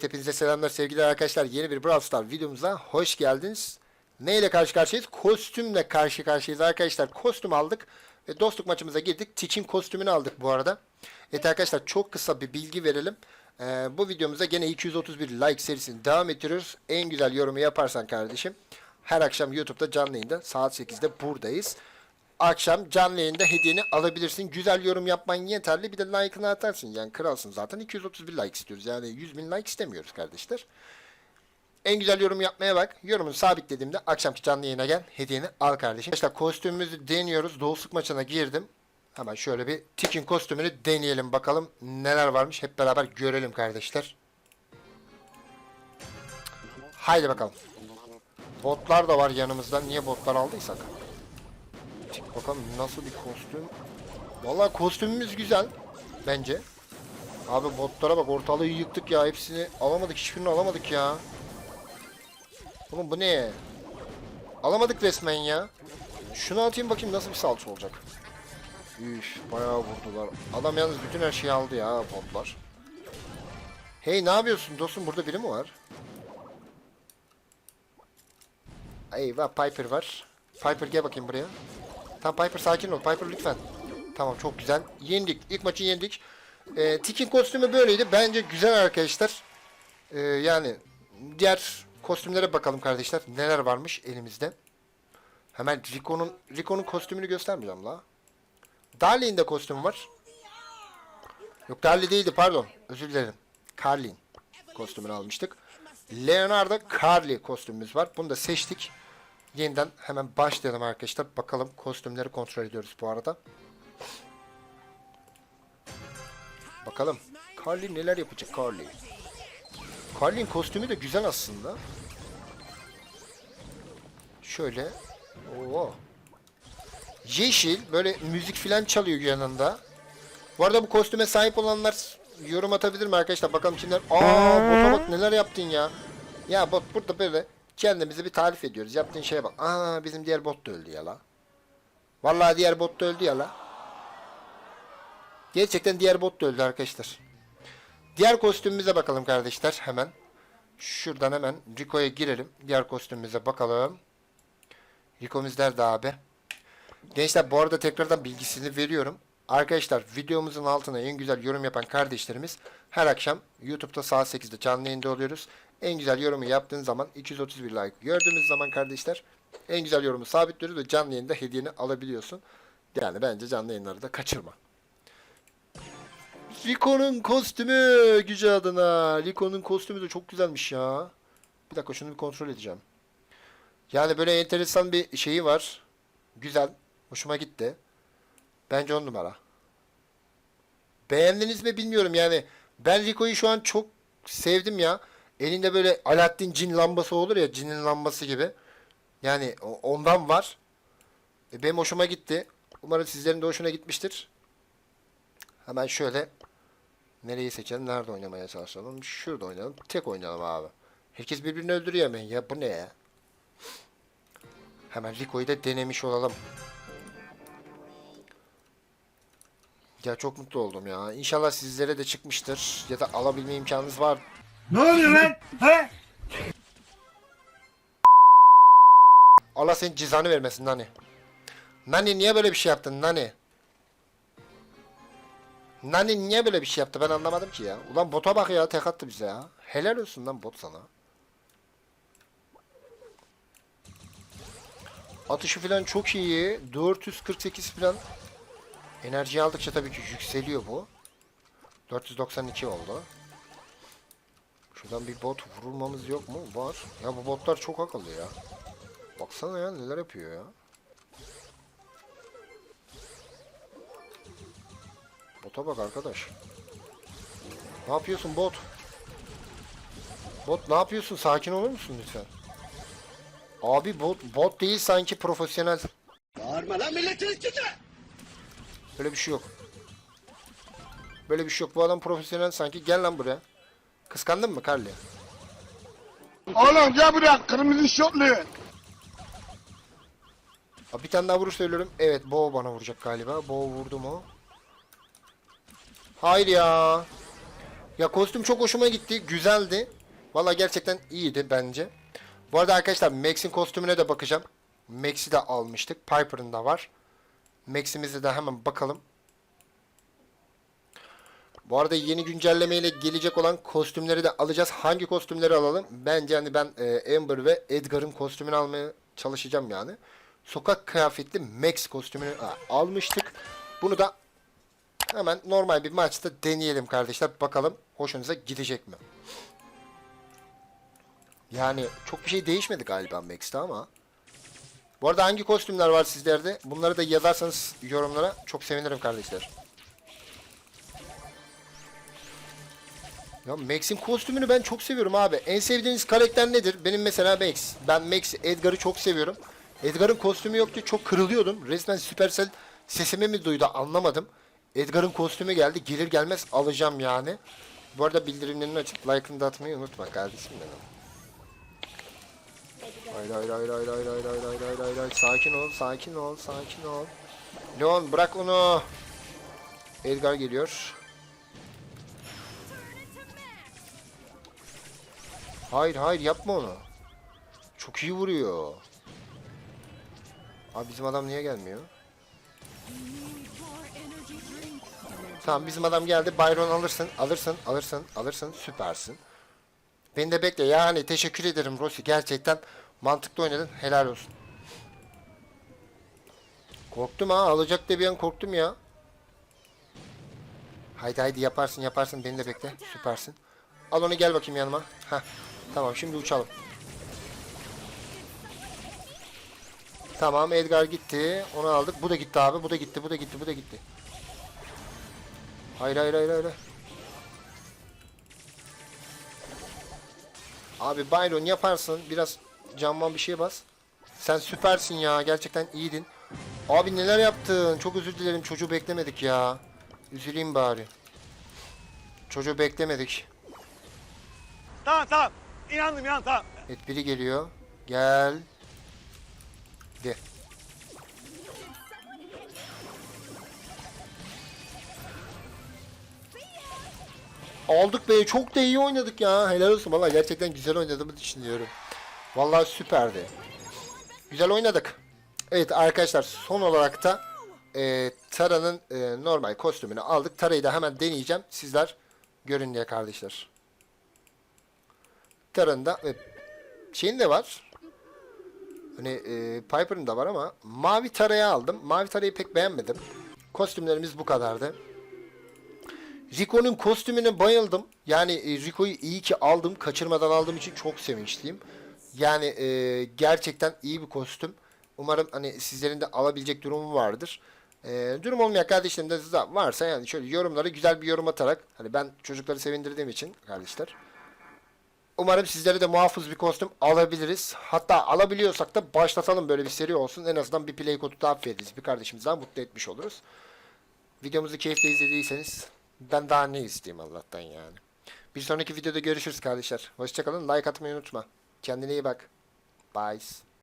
Evet hepinize selamlar sevgili arkadaşlar. Yeni bir Brawl Stars videomuza hoş geldiniz. Ne ile karşı karşıyayız? Kostümle karşı karşıyayız arkadaşlar. Kostüm aldık ve dostluk maçımıza girdik. Tik'in kostümünü aldık bu arada. Evet arkadaşlar çok kısa bir bilgi verelim. Ee, bu videomuza gene 231 like serisini devam ettiriyoruz. En güzel yorumu yaparsan kardeşim. Her akşam YouTube'da canlı yayında saat 8'de buradayız. Akşam canlı yayında hediyeni alabilirsin. Güzel yorum yapman yeterli. Bir de like'ını atarsın. Yani kralsın zaten. 231 like istiyoruz. Yani 100 bin like istemiyoruz kardeşler. En güzel yorum yapmaya bak. Yorumunu sabitlediğimde akşamki canlı yayına gel. Hediyeni al kardeşim. Arkadaşlar kostümümüzü deniyoruz. Dostluk maçına girdim. Hemen şöyle bir Tikin kostümünü deneyelim bakalım neler varmış. Hep beraber görelim kardeşler. Haydi bakalım. Botlar da var yanımızda. Niye botlar aldıysak? Tik bakalım nasıl bir kostüm. Vallahi kostümümüz güzel. Bence. Abi botlara bak ortalığı yıktık ya. Hepsini alamadık. Hiçbirini alamadık ya. Oğlum bu ne? Alamadık resmen ya. Şunu atayım bakayım nasıl bir salça olacak. Üf bayağı vurdular. Adam yalnız bütün her şeyi aldı ya botlar. Hey ne yapıyorsun dostum burada biri mi var? Eyvah Piper var. Piper gel bakayım buraya. Tamam Piper sakin ol. Piper lütfen. Tamam çok güzel. Yendik. İlk maçı yendik. Ee, Tik'in kostümü böyleydi. Bence güzel arkadaşlar. Ee, yani diğer kostümlere bakalım kardeşler. Neler varmış elimizde. Hemen Rico'nun Rico'nun kostümünü göstermeyeceğim la. Darley'in de kostümü var. Yok Darley değildi pardon. Özür dilerim. Carlin kostümünü almıştık. Leonardo Carly kostümümüz var. Bunu da seçtik. Yeniden hemen başlayalım arkadaşlar. Bakalım kostümleri kontrol ediyoruz bu arada. Bakalım. Carly neler yapacak Carly? Carly'in kostümü de güzel aslında. Şöyle. Oo. Yeşil. Böyle müzik filan çalıyor yanında. Bu arada bu kostüme sahip olanlar yorum atabilir mi arkadaşlar? Bakalım kimler... Aa bota bak neler yaptın ya. Ya bot burada böyle kendimizi bir tarif ediyoruz. Yaptığın şeye bak. Aa bizim diğer bot da öldü ya la. Vallahi diğer bot da öldü ya la. Gerçekten diğer bot da öldü arkadaşlar. Diğer kostümümüze bakalım kardeşler hemen. Şuradan hemen Rico'ya girelim. Diğer kostümümüze bakalım. Rico'muz nerede abi? Gençler bu arada tekrardan bilgisini veriyorum. Arkadaşlar videomuzun altına en güzel yorum yapan kardeşlerimiz her akşam YouTube'da saat 8'de canlı yayında oluyoruz. En güzel yorumu yaptığın zaman 231 like gördüğümüz zaman kardeşler en güzel yorumu sabitliyoruz ve canlı yayında hediyeni alabiliyorsun. Yani bence canlı yayınları da kaçırma. Rico'nun kostümü gücü adına. Rico'nun kostümü de çok güzelmiş ya. Bir dakika şunu bir kontrol edeceğim. Yani böyle enteresan bir şeyi var. Güzel. Hoşuma gitti. Bence on numara. Beğendiniz mi bilmiyorum yani. Ben Rico'yu şu an çok sevdim ya. Elinde böyle Alaaddin cin lambası olur ya cinin lambası gibi. Yani ondan var. E, benim hoşuma gitti. Umarım sizlerin de hoşuna gitmiştir. Hemen şöyle nereyi seçelim? Nerede oynamaya çalışalım? Şurada oynayalım. Tek oynayalım abi. Herkes birbirini öldürüyor hemen ya. Bu ne ya? Hemen Rico'yu da denemiş olalım. Ya çok mutlu oldum ya. İnşallah sizlere de çıkmıştır. Ya da alabilme imkanınız var. Ne oluyor lan? He? Allah senin cezanı vermesin Nani. Nani niye böyle bir şey yaptın Nani? Nani niye böyle bir şey yaptı ben anlamadım ki ya. Ulan bota bak ya tek attı bize ya. Helal olsun lan bot sana. Atışı falan çok iyi. 448 falan. Enerji aldıkça tabii ki yükseliyor bu. 492 oldu. Şuradan bir bot vurulmamız yok mu? Var. Ya bu botlar çok akıllı ya. Baksana ya neler yapıyor ya. Bota bak arkadaş. Ne yapıyorsun bot? Bot ne yapıyorsun? Sakin olur musun lütfen? Abi bot bot değil sanki profesyonel. Bağırma lan milletin içinde. Böyle bir şey yok. Böyle bir şey yok. Bu adam profesyonel sanki. Gel lan buraya. Kıskandın mı Carly? Oğlum gel buraya kırmızı şortlu. Abi bir tane daha vuruş söylüyorum. Evet Bo bana vuracak galiba. Bo vurdu mu? Hayır ya. Ya kostüm çok hoşuma gitti. Güzeldi. Valla gerçekten iyiydi bence. Bu arada arkadaşlar Max'in kostümüne de bakacağım. Max'i de almıştık. Piper'ın da var. Max'imize de hemen bakalım. Bu arada yeni güncellemeyle gelecek olan kostümleri de alacağız. Hangi kostümleri alalım? Bence hani ben e, Amber ve Edgar'ın kostümünü almaya çalışacağım yani. Sokak kıyafetli Max kostümünü a, almıştık. Bunu da hemen normal bir maçta deneyelim kardeşler. Bakalım hoşunuza gidecek mi? Yani çok bir şey değişmedi galiba Max'te ama. Bu arada hangi kostümler var sizlerde? Bunları da yazarsanız yorumlara çok sevinirim kardeşler. Ya Max'in kostümünü ben çok seviyorum abi. En sevdiğiniz karakter nedir? Benim mesela Max. Ben Max Edgar'ı çok seviyorum. Edgar'ın kostümü yoktu. Çok kırılıyordum. Resmen Supercell sesimi mi duydu anlamadım. Edgar'ın kostümü geldi. Gelir gelmez alacağım yani. Bu arada bildirimlerini açıp like'ını da atmayı unutma kardeşim benim. Hayır hayır hayır hayır hayır hayır hayır hayır hayır hayır sakin ol sakin ol sakin ol. Leon bırak onu. Edgar geliyor. Hayır hayır yapma onu. Çok iyi vuruyor. Abi bizim adam niye gelmiyor? Tamam bizim adam geldi. Byron alırsın, alırsın, alırsın, alırsın. Süpersin. Beni de bekle. Yani teşekkür ederim Rossi. Gerçekten mantıklı oynadın. Helal olsun. Korktum ha. Alacak diye bir an korktum ya. Haydi haydi yaparsın yaparsın. Beni de bekle. Süpersin. Al onu gel bakayım yanıma. Heh. Tamam şimdi uçalım. Tamam Edgar gitti. Onu aldık. Bu da gitti abi. Bu da gitti. Bu da gitti. Bu da gitti. Hayır hayır hayır hayır. Abi Byron yaparsın. Biraz camdan bir şey bas. Sen süpersin ya. Gerçekten iyiydin. Abi neler yaptın? Çok özür dilerim. Çocuğu beklemedik ya. Üzüleyim bari. Çocuğu beklemedik. Tamam tamam. İnandım inandım tamam. Evet biri geliyor. Gel. De. Aldık be. Çok da iyi oynadık ya. Helal olsun. Valla gerçekten güzel oynadığımı düşünüyorum. Vallahi süperdi. Güzel oynadık. Evet arkadaşlar son olarak da e, Tara'nın e, normal kostümünü aldık. Tara'yı da hemen deneyeceğim. Sizler görün diye kardeşler. Tara'nın da e, şeyin de var. Hani e, Piper'ın da var ama mavi tarayı aldım. Mavi tarayı pek beğenmedim. Kostümlerimiz bu kadardı. Rico'nun kostümüne bayıldım. Yani e, Rico'yu iyi ki aldım. Kaçırmadan aldığım için çok sevinçliyim. Yani e, gerçekten iyi bir kostüm. Umarım hani sizlerin de alabilecek durumu vardır. E, durum olmayan kardeşlerim de varsa yani şöyle yorumlara güzel bir yorum atarak hani ben çocukları sevindirdiğim için kardeşler. Umarım sizlere de muhafız bir kostüm alabiliriz. Hatta alabiliyorsak da başlatalım böyle bir seri olsun. En azından bir play kodu daha veririz. Bir kardeşimizden mutlu etmiş oluruz. Videomuzu keyifle izlediyseniz ben daha ne isteyeyim Allah'tan yani. Bir sonraki videoda görüşürüz kardeşler. Hoşçakalın. Like atmayı unutma. Kendine iyi bak. Bye.